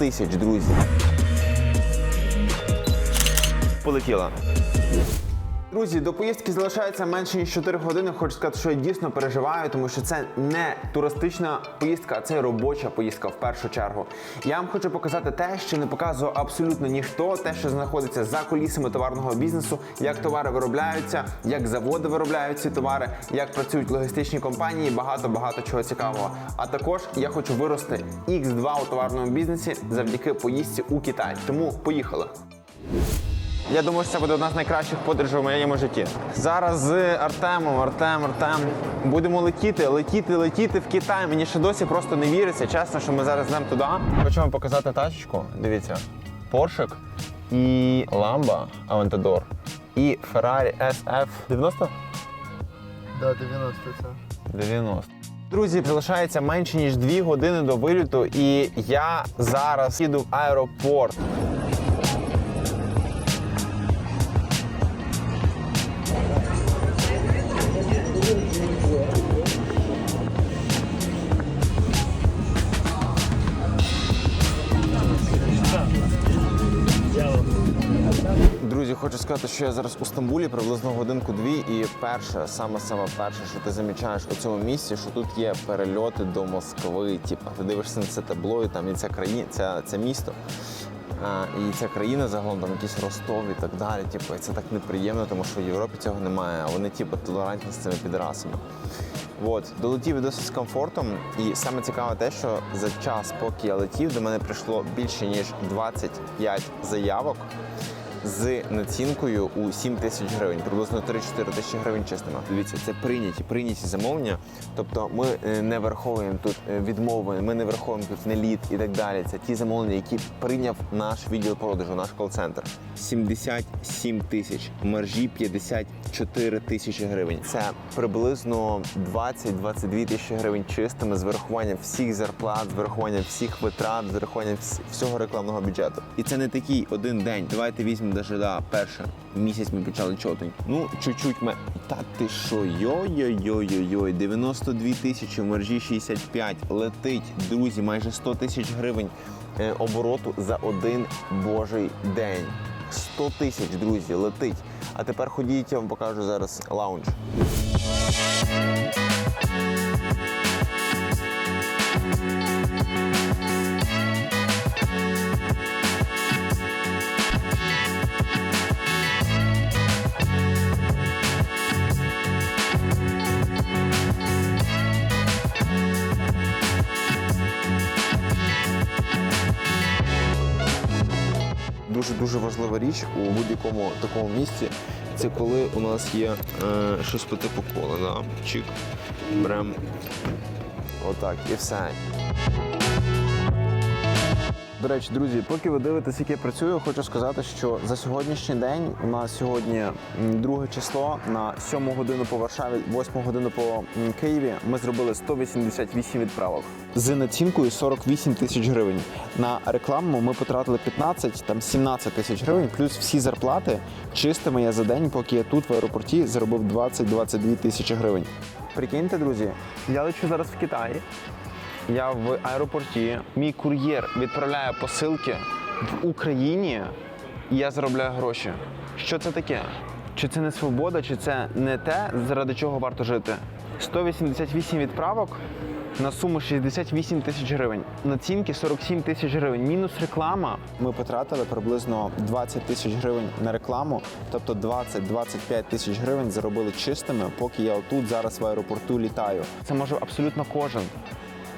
100 тисяч, друзі. Полетіла. Друзі, до поїздки залишається менше ніж 4 години. Хочу сказати, що я дійсно переживаю, тому що це не туристична поїздка, а це робоча поїздка в першу чергу. Я вам хочу показати те, що не показує абсолютно ніхто, те, що знаходиться за кулісами товарного бізнесу, як товари виробляються, як заводи виробляють ці товари, як працюють логістичні компанії, багато багато чого цікавого. А також я хочу вирости X2 у товарному бізнесі завдяки поїздці у Китай. Тому поїхали. Я думаю, що це буде одна з найкращих подорожей в моєму житті. Зараз з Артемом, Артем, Артем. Будемо летіти, летіти, летіти в Китай. Мені ще досі просто не віриться, чесно, що ми зараз йдемо туди. Хочу вам показати тачечку. Дивіться, Поршик і Ламба Aventador. І Ferrari SF 90? Да, 90 це. 90. Друзі, залишається менше ніж 2 години до виліту, і я зараз їду в аеропорт. Сказати, що я зараз у Стамбулі приблизно годинку-дві, і перше, саме саме перше, що ти замічаєш у цьому місці, що тут є перельоти до Москви. Типа, ти дивишся на це табло, і там і ця країна, ця, це місто. А, і ця країна загалом там якісь Ростов і так далі. Типу, і це так неприємно, тому що в Європі цього немає. А вони типу, толерантні з цими підрасами. От, долетів досить з комфортом, і саме цікаве те, що за час, поки я летів, до мене прийшло більше ніж 25 заявок з націнкою у 7 тисяч гривень, приблизно 3-4 тисячі гривень чистими. Дивіться, це прийняті, прийняті замовлення. Тобто ми е, не враховуємо тут е, відмови, ми не враховуємо тут неліт і так далі. Це ті замовлення, які прийняв наш відділ продажу, наш кол-центр. 77 тисяч, маржі 54 тисячі гривень. Це приблизно 20-22 тисячі гривень чистими з вирахуванням всіх зарплат, з вирахуванням всіх витрат, з вирахуванням вс- всього рекламного бюджету. І це не такий один день. Давайте візьмемо даже да, перше місяць ми почали чотень. Ну, чуть-чуть ми. Та ти що, йой-йой-йой-йой, 92 тисячі, маржі 65, летить, друзі, майже 100 тисяч гривень е, обороту за один божий день. 100 тисяч, друзі, летить. А тепер ходіть, я вам покажу зараз лаунж. Важлива річ у будь-якому такому місці. Це коли у нас є е, щось по типу кола. Да? Чик, берем отак і все. До речі, друзі, поки ви дивитесь, як я працюю, хочу сказати, що за сьогоднішній день у нас сьогодні друге число на 7 годину по Варшаві, 8 годину по Києві. Ми зробили 188 відправок з націнкою 48 тисяч гривень. На рекламу ми потратили 15, там 17 тисяч гривень, плюс всі зарплати чистими я за день, поки я тут в аеропорті заробив 20-22 тисячі гривень. Прикиньте, друзі, я лечу зараз в Китай. Я в аеропорті. Мій кур'єр відправляє посилки в Україні, і я заробляю гроші. Що це таке? Чи це не свобода, чи це не те, заради чого варто жити? 188 відправок на суму 68 тисяч гривень. Націнки 47 тисяч гривень. Мінус реклама. Ми потратили приблизно 20 тисяч гривень на рекламу, тобто 20-25 тисяч гривень заробили чистими, поки я отут зараз в аеропорту літаю. Це може абсолютно кожен.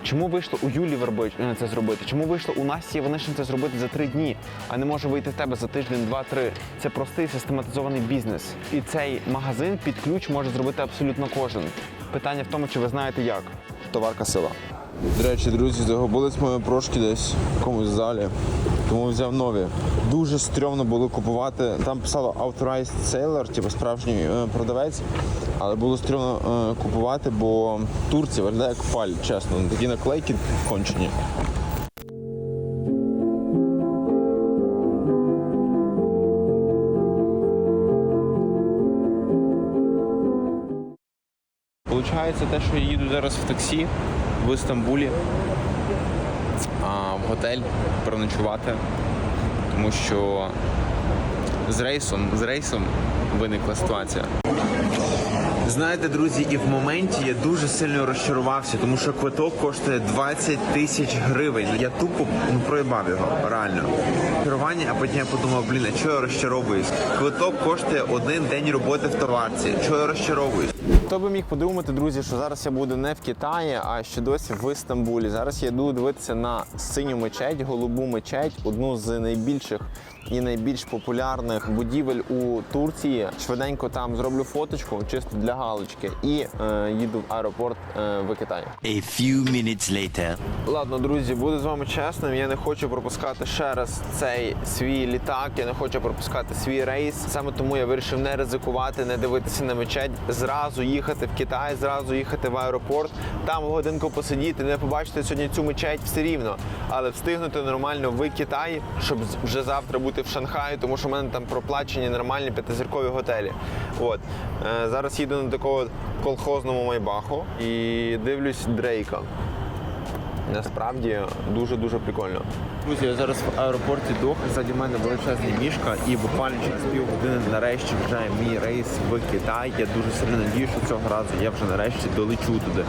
Чому вийшло у Юлі Вербич е, це зробити? Чому вийшло у Насті Іванишин це зробити за три дні, а не може вийти в тебе за тиждень, два-три? Це простий систематизований бізнес. І цей магазин під ключ може зробити абсолютно кожен. Питання в тому, чи ви знаєте як. Товарка сила. До речі, друзі, загубились мої прошки десь в якомусь залі, тому взяв нові. Дуже стрьомно було купувати. Там писало Authorized Seller, типу справжній е, продавець, але було стрьомно е, купувати, бо Турція виглядає як паль, чесно. Такі наклейки кончені. Получається те, що я їду зараз в таксі в Стамбулі. а, в готель переночувати, тому що з рейсом, з рейсом виникла ситуація. Знаєте, друзі, і в моменті я дуже сильно розчарувався, тому що квиток коштує 20 тисяч гривень. Я тупо ну проїбав його, реально. Керування, а потім я подумав, блін, а чого я розчаровуюсь? Квиток коштує один день роботи в товарці. Чого я розчаровуюсь? Хто би міг подумати, друзі, що зараз я буду не в Китаї, а ще досі в Істамбулі. Зараз я йду дивитися на синю мечеть, голубу мечеть, одну з найбільших і найбільш популярних будівель у Турції. Швиденько там зроблю фоточку, чисто для галочки, і е, їду в аеропорт е, в Китай. A few minutes later. Ладно, друзі, буду з вами чесним. Я не хочу пропускати ще раз цей свій літак. Я не хочу пропускати свій рейс. Саме тому я вирішив не ризикувати, не дивитися на мечеть. Зразу їхати в Китай, зразу їхати в аеропорт, там годинку посидіти, не побачити сьогодні цю мечеть все рівно, але встигнути нормально в Китай, щоб вже завтра бути в Шанхаї, тому що в мене там проплачені нормальні п'ятизіркові готелі. От Е, зараз їду на такого колхозному майбаху і дивлюсь Дрейка. Насправді дуже дуже прикольно. Друзі, я зараз в аеропорті Доха. Ззаді мене величезний мішка, і буквально через півгодини нарешті вже мій рейс в Китай. Я дуже сильно надію, що цього разу я вже нарешті долечу туди.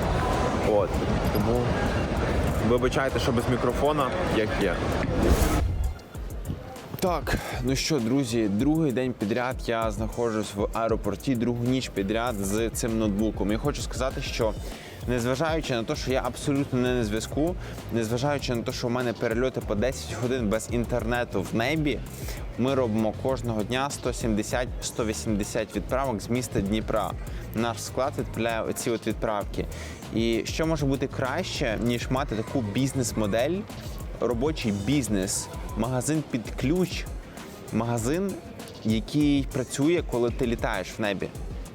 От тому вибачайте, що без мікрофона, як є. Так, ну що, друзі, другий день підряд я знаходжусь в аеропорті, другу ніч підряд з цим ноутбуком. І хочу сказати, що незважаючи на те, що я абсолютно не на зв'язку, незважаючи на те, що у мене перельоти по 10 годин без інтернету в небі, ми робимо кожного дня 170-180 відправок з міста Дніпра. Наш склад відправляє оці от відправки. І що може бути краще, ніж мати таку бізнес-модель, робочий бізнес, магазин під ключ, магазин, який працює, коли ти літаєш в небі.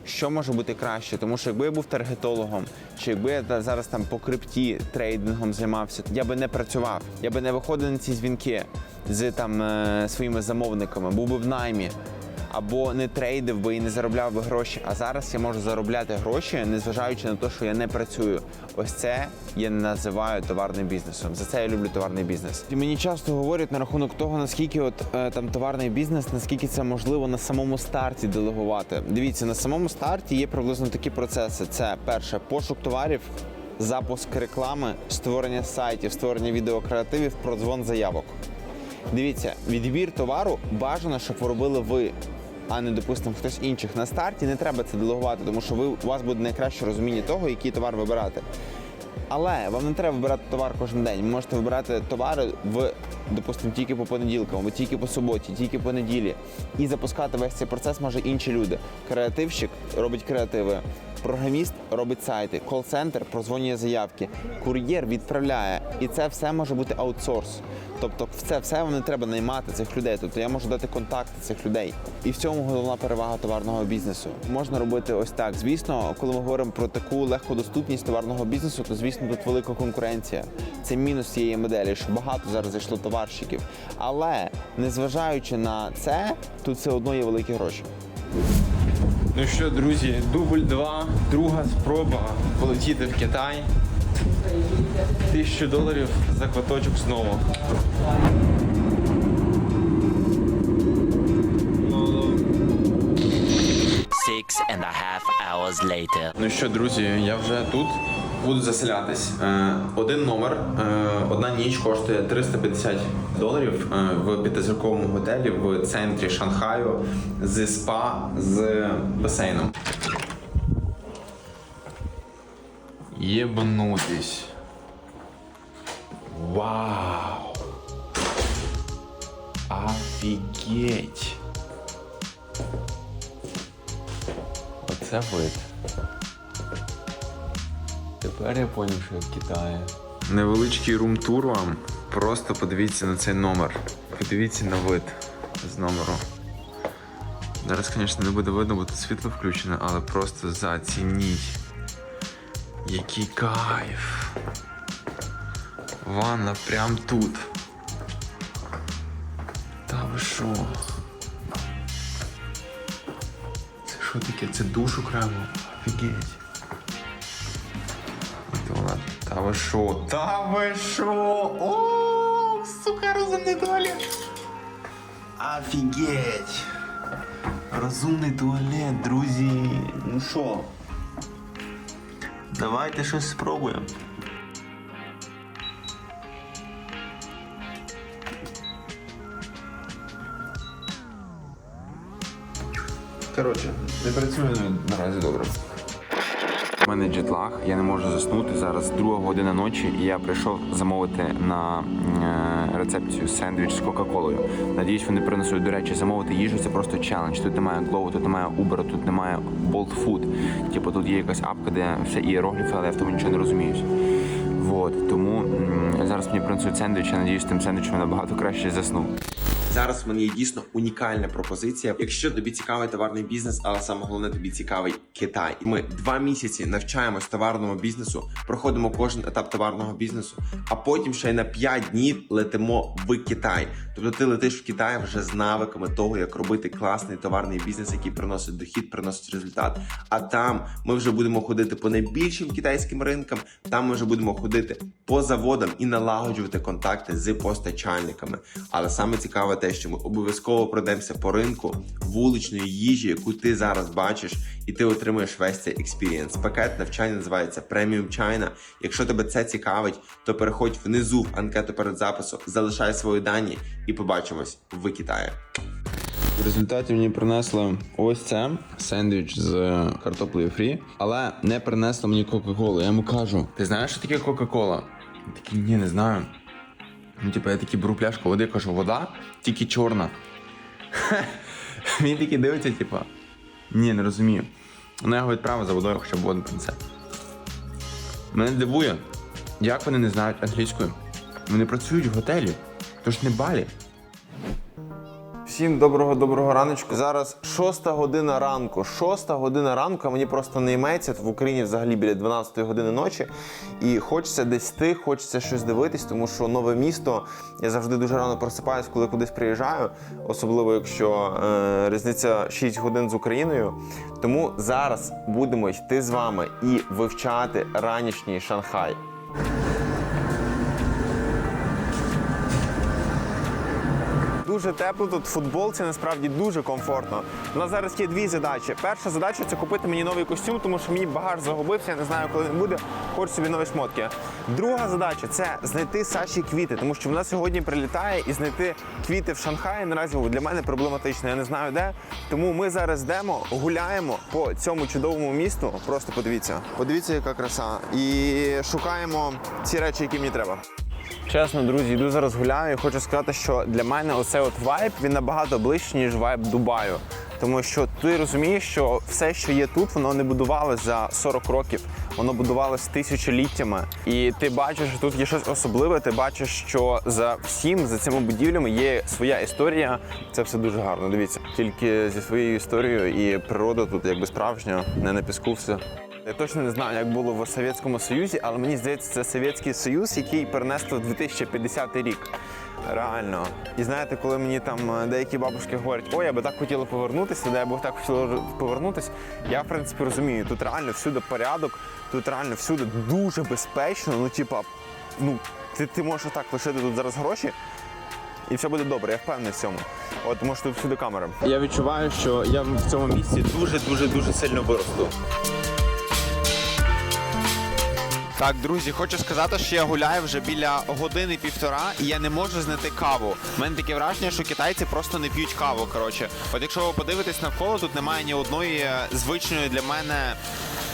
Що може бути краще? Тому що якби я був таргетологом, чи якби я зараз там по крипті трейдингом займався, я би не працював, я би не виходив на ці дзвінки з там е, своїми замовниками, був би в наймі. Або не трейдив би і не заробляв би гроші. А зараз я можу заробляти гроші, незважаючи на те, що я не працюю. Ось це я називаю товарним бізнесом. За це я люблю товарний бізнес. І мені часто говорять на рахунок того, наскільки от е, там товарний бізнес, наскільки це можливо на самому старті делегувати. Дивіться, на самому старті є приблизно такі процеси: це перше пошук товарів. Запуск реклами, створення сайтів, створення відеокреативів, продзвон заявок. Дивіться, відбір товару бажано, щоб робили ви, а не допустимо хтось інших. На старті не треба це делегувати, тому що ви у вас буде найкраще розуміння того, який товар вибирати. Але вам не треба вибирати товар кожен день. Ви можете вибирати товари в, допустимо, тільки по понеділкам, тільки по суботі, тільки по неділі. І запускати весь цей процес може інші люди. Креативщик робить креативи, програміст робить сайти, кол-центр прозвонює заявки, кур'єр відправляє. І це все може бути аутсорс. Тобто, це все вам не треба наймати цих людей. Тобто я можу дати контакти цих людей. І в цьому головна перевага товарного бізнесу. Можна робити ось так. Звісно, коли ми говоримо про таку легкодоступність товарного бізнесу, то звісно тут велика конкуренція. Це мінус цієї моделі, що багато зараз зайшло товарщиків. Але незважаючи на це, тут все одно є великі гроші. Ну що, друзі, дубль 2, друга спроба полетіти в Китай. Тисячу доларів за квиточок знову. Six and a half hours later. Ну що, друзі, я вже тут. Буду заселятись. Е, Один номер, е, одна ніч коштує 350 доларів е, в п'ятизірковому готелі в центрі Шанхаю з спа з басейном. Єбанутись. Вау! Офігеть! Оце вид. Тепер я зрозумів, що я в Китаї. Невеличкий рум-тур вам. Просто подивіться на цей номер. Подивіться на вид з номеру. Зараз, звісно, не буде видно, бо тут світло включене, але просто зацініть. Який кайф. Ванна прям тут. Та ви що? Це що таке? Це душ окремо? Офігеть. Та Та ви що? Та ви що? О, сука, розумний туалет. Офігеть. Розумний туалет, друзі. Ну що? Давайте щось спробуємо. Коротше, не працює наразі добре. У мене джетлаг, я не можу заснути. Зараз друга година ночі, і я прийшов замовити на е, рецепцію сендвіч з Кока-Колою. Надіюсь, вони принесуть. До речі, замовити їжу це просто челендж. Тут немає Glovo, тут немає Uber, тут немає Bolt Food. Типу тут є якась апка, де все іерогліфи, але я в тому нічого не розумію. Вот, тому зараз мені принесуть сендвіч, я надіюсь, тим сендвічем я набагато краще засну. Зараз в мене є дійсно унікальна пропозиція. Якщо тобі цікавий товарний бізнес, але саме головне тобі цікавий Китай. Ми два місяці навчаємось товарному бізнесу, проходимо кожен етап товарного бізнесу, а потім ще й на 5 днів летимо в Китай. Тобто ти летиш в Китай вже з навиками того, як робити класний товарний бізнес, який приносить дохід, приносить результат. А там ми вже будемо ходити по найбільшим китайським ринкам. Там ми вже будемо ходити по заводам і налагоджувати контакти з постачальниками. Але саме цікаве те, що ми обов'язково пройдемося по ринку вуличної їжі, яку ти зараз бачиш, і ти отримуєш весь цей експірієнс. Пакет навчання називається Premium China. Якщо тебе це цікавить, то переходь внизу в анкету перед записом, залишай свої дані і побачимось в Китаї. В результаті мені принесли ось це сендвіч з картоплею фрі, але не принесли мені Кока-Колу. Я йому кажу: ти знаєш, що таке Кока-Кола? Такий, ні, не знаю. Ну, типу, я такий беру пляшку води, кажу, вода, тільки чорна. Він такий дивиться, типу, ні, не розумію. Ну, я його відправив за водою, хоча б воду принце. Мене дивує, як вони не знають англійською. Вони працюють в готелі, тож не балі. Всім доброго доброго раночку. Зараз шоста година ранку. Шоста година ранку. Мені просто не йметься. В Україні взагалі біля 12 години ночі. І хочеться десь йти, хочеться щось дивитись, тому що нове місто. Я завжди дуже рано просипаюсь, коли кудись приїжджаю, особливо якщо е, різниця 6 годин з Україною. Тому зараз будемо йти з вами і вивчати ранішній Шанхай. Дуже тепло тут в футболці, насправді дуже комфортно. У нас зараз є дві задачі. Перша задача це купити мені новий костюм, тому що мій багаж загубився, я не знаю, коли він буде. Хочу собі нові шмотки. Друга задача це знайти Саші квіти, тому що вона сьогодні прилітає і знайти квіти в Шанхаї наразі для мене проблематично. Я не знаю де. Тому ми зараз йдемо, гуляємо по цьому чудовому місту. Просто подивіться. Подивіться, яка краса. І шукаємо ці речі, які мені треба. Чесно, друзі, йду зараз гуляю і хочу сказати, що для мене оцей от вайб він набагато ближче, ніж вайб Дубаю. Тому що ти розумієш, що все, що є тут, воно не будувалося за 40 років, воно будувалось тисячоліттями. І ти бачиш, що тут є щось особливе. Ти бачиш, що за всім, за цими будівлями є своя історія. Це все дуже гарно. Дивіться, тільки зі своєю історією і природа тут якби справжня, не на піску все. Я точно не знаю, як було в Совєтському Союзі, але мені здається, це Совєтський Союз, який перенесли в 2050 рік. Реально. І знаєте, коли мені там е, деякі бабушки говорять, ой, я би так хотіла повернутися, де я би так хотіла повернутися, я в принципі розумію, тут реально всюди порядок, тут реально всюди дуже безпечно. Ну, типа, ну, ти, ти можеш отак лишити тут зараз гроші. І все буде добре, я впевнений в цьому. От що тут всюди камери. Я відчуваю, що я в цьому місці дуже дуже дуже сильно виросту. Так, друзі, хочу сказати, що я гуляю вже біля години півтора, і я не можу знайти каву. У мене таке враження, що китайці просто не п'ють каву. Коротше, от якщо ви подивитесь навколо, тут немає ні одної звичної для мене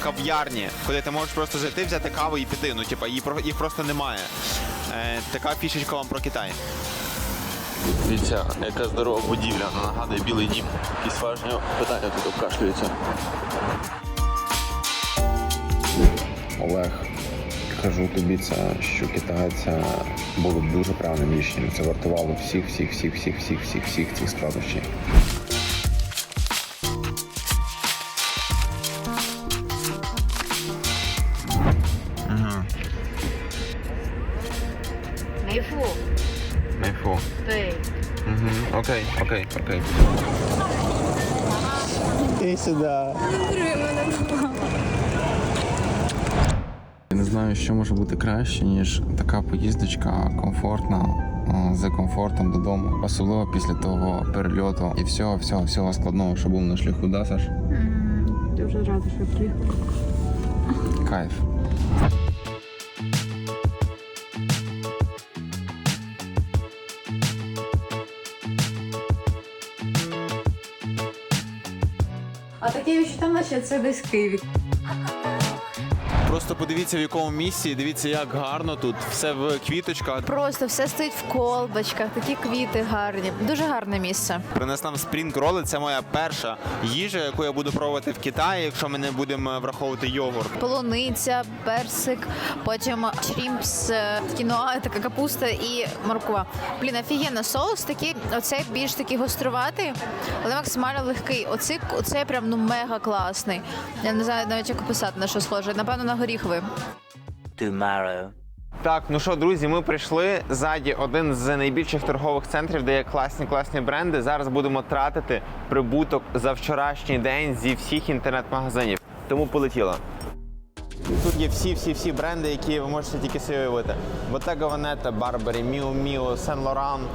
кав'ярні, куди ти можеш просто зайти, взяти каву і піти. Ну, типа, її про- їх просто немає. Е, така фішечка вам про Китай. Дивіться, яка здорова будівля, вона нагадує білий дім. Якісь важні питання тут обкашлюються. Олег, скажу тобі це, що китайця було дуже правильним рішенням. Це вартувало всіх, всіх, всіх, всіх, всіх, всіх, всіх цих складнощів. Окей, окей, окей. І сюди. Кури мене знаю, що може бути краще, ніж така поїздочка комфортна. За комфортом додому, особливо після того перельоту і всього, всього, всього складного, що був на шляху, да, Саш? Дуже рада, що приїхала. Кайф. А таке відчуття, наче це десь в Києві. Просто подивіться в якому місці, дивіться, як гарно тут, все в квіточках. Просто все стоїть в колбочках, такі квіти гарні. Дуже гарне місце. Принес нам спрінг роли. Це моя перша їжа, яку я буду пробувати в Китаї, якщо ми не будемо враховувати йогурт. Полуниця, персик, потім чрімпс, е, кіноа, така капуста і морква. Блін, офігенно, соус такий, оцей більш такий гоструватий, але максимально легкий. Оцей, оцей прям ну мега класний. Я не знаю навіть як описати на що схоже. Напевно, на горіховий. Tomorrow. Так, ну що, друзі, ми прийшли ззаді один з найбільших торгових центрів, де є класні класні бренди. Зараз будемо тратити прибуток за вчорашній день зі всіх інтернет-магазинів. Тому полетіло. Тут є всі, всі, всі бренди, які ви можете тільки собі уявити. Bottega Veneta, Burberry, Miu Miu, Saint Laurent,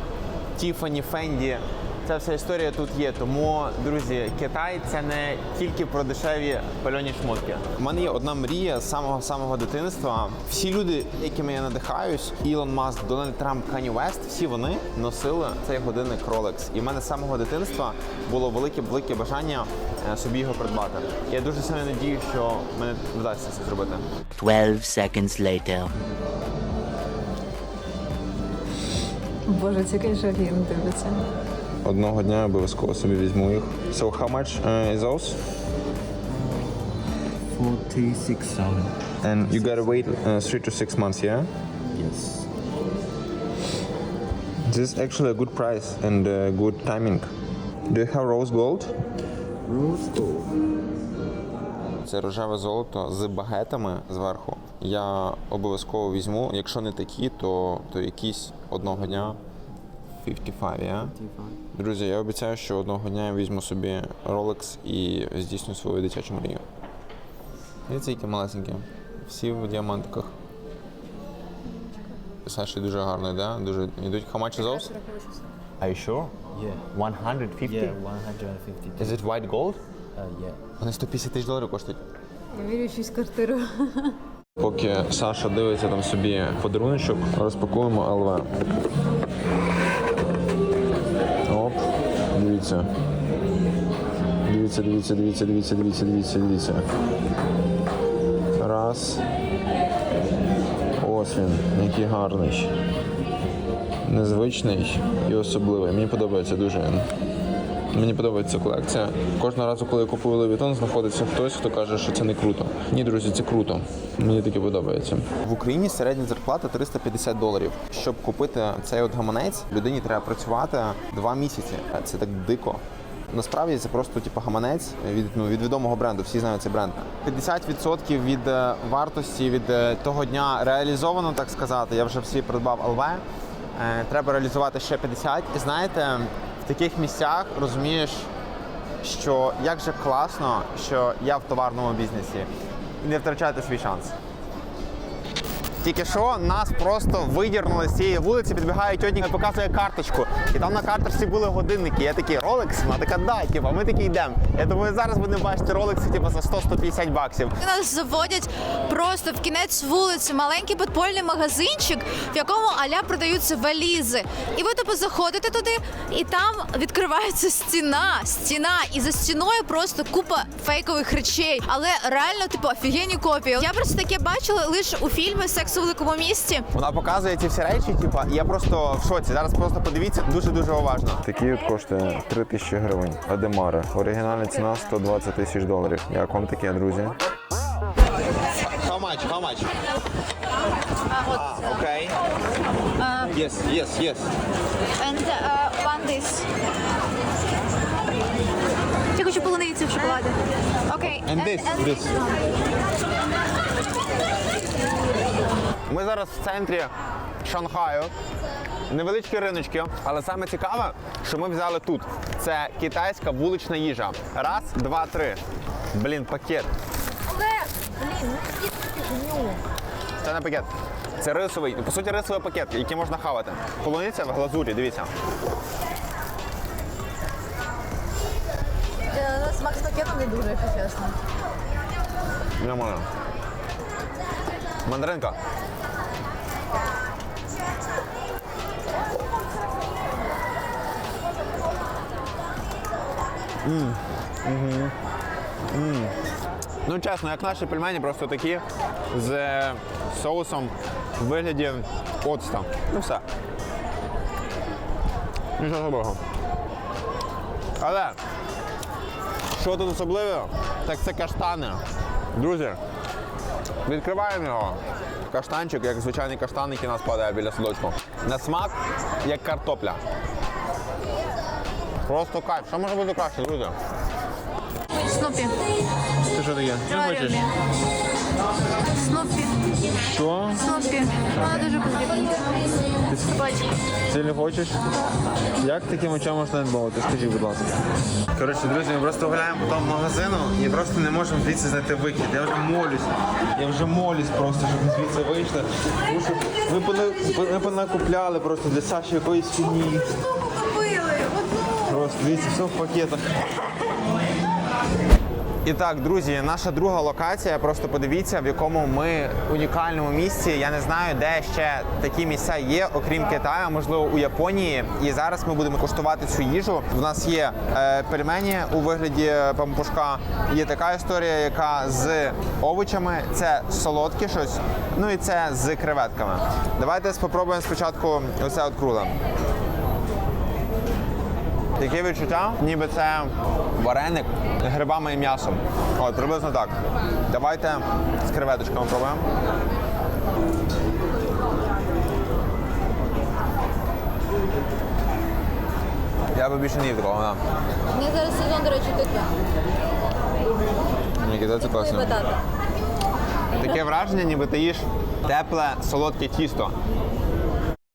Tiffany, Fendi. Ця вся історія тут є. Тому, друзі, Китай це не тільки про дешеві пальоні шмотки. У мене є одна мрія з самого самого дитинства. Всі люди, якими я надихаюсь, Ілон Маск, Дональд Трамп, Кані Вест, всі вони носили цей годинник Rolex. І в мене з самого дитинства було велике велике бажання е, собі його придбати. Я дуже сильно надію, що мене вдасться це зробити. 12 seconds later. Боже, це звісно офігенно дивиться. Одного дня обов'язково собі візьму їх. So how much uh, is those? 46,000. And you gotta wait uh, three to six months, yeah? Yes. This is actually a good price and uh, good timing. Do you have rose gold? Rose gold. Це рожеве золото з багетами зверху. Я обов'язково візьму. Якщо не такі, то, то якісь одного дня 55, yeah? Друзі, я обіцяю, що одного дня я візьму собі Rolex і здійсню свою дитячу мрію. Дивіться, які малесенькі. Всі в діамантиках. Саші дуже гарний, да? Дуже йдуть. How much is those? Are you sure? Yeah. 150? Yeah, 150. Is it white gold? Uh, yeah. Вони 150 тисяч доларів коштують. Я вірю, щось квартиру. Поки Саша дивиться там собі подаруночок, розпакуємо ЛВ. Дивіться. Дивіться, дивіться, дивіться, дивіться, дивіться, дивіться, дивіться. Раз. Ось він, який гарний. Незвичний і особливий. Мені подобається дуже. Мені подобається колекція. Кожного разу, коли я купую Louis Vuitton, знаходиться хтось, хто каже, що це не круто. Ні, друзі, це круто. Мені таке подобається. В Україні середня зарплата 350 доларів. Щоб купити цей от гаманець, людині треба працювати два місяці. Це так дико. Насправді це просто типу гаманець від ну, від відомого бренду. Всі знають цей бренд. 50% від е, вартості від е, того дня реалізовано, так сказати. Я вже всі придбав ЛВ. Е, Треба реалізувати ще 50. І знаєте, таких місцях розумієш, що як же класно, що я в товарному бізнесі і не втрачати свій шанс. Тільки що нас просто видірнули з цієї вулиці, підбігає тьотінька, показує карточку. І там на карточці були годинники. Я такий Rolex, вона така, да, типу, ми такі йдемо. Я думаю, зараз будемо бачити Rolex типу, за 100-150 баксів. Нас заводять просто в кінець вулиці маленький підпольний магазинчик, в якому аля продаються валізи. І ви типу заходите туди, і там відкривається стіна, стіна, і за стіною просто купа фейкових речей. Але реально, типу, офігенні копії. Я просто таке бачила лише у фільмі Секс у великому місті. Вона показує ці всі речі, типу, я просто в шоці. Зараз просто подивіться дуже-дуже уважно. Такий от коштує 3 тисячі гривень. Адемари. Оригінальна ціна 120 тисяч доларів. Як вам таке, друзі? How much? How much? Ah, okay. Yes, yes, yes. And one this. Я хочу полуницю в шоколаді. Окей. And this, this. Ми зараз в центрі Шанхаю. Невеличкі риночки, але саме цікаве, що ми взяли тут. Це китайська вулична їжа. Раз, два, три. Блін, пакет. Це не пакет. Це рисовий, по суті, рисовий пакет, який можна хавати. Полуниця в глазурі, дивіться. Смак з пакету не дуже, якщо чесно. Нормально. Мандаринка. М, мгм, м. Ну, чесно, як наші пельмені, просто такі з соусом в вигляді оцта. Ну все. Нічого особливого. Але що тут особливе, так це каштани. Друзі, відкриваємо його. Каштанчик, як звичайний каштан, який у нас падає біля садочку. На смак, як картопля. Просто кайф. Що може бути краще, друзі? Снупі. Це що таке? Правильно. Снупі. Що? Снупі. Вона дуже потрібна. Бачиш. Ти не хочеш? Як таким очам можна відмовити? Скажіть, будь ласка. Коротше, друзі, ми просто гуляємо по тому магазину і просто не можемо звідси знайти вихід. Я вже молюсь. Я вже молюсь просто, щоб ми звідси вийшли. Тому що ми пони- ми понакупляли просто для Саші якоїсь фігні. Просто дивіться, все в пакетах. І так, друзі, наша друга локація. Просто подивіться, в якому ми унікальному місці. Я не знаю, де ще такі місця є, окрім Китаю, можливо, у Японії. І зараз ми будемо куштувати цю їжу. В нас є е, пельмені у вигляді пампушка. Є така історія, яка з овочами, це солодке щось. Ну і це з креветками. Давайте спробуємо спочатку оце от круле. Яке відчуття? Ніби це вареник з грибами і м'ясом. От, приблизно так. Давайте з креветочками пробуємо. Я би більше не їв такого, да. Мені зараз сезон, до речі, тиква. Нікіта, це класно. Таке враження, ніби ти їш тепле солодке тісто.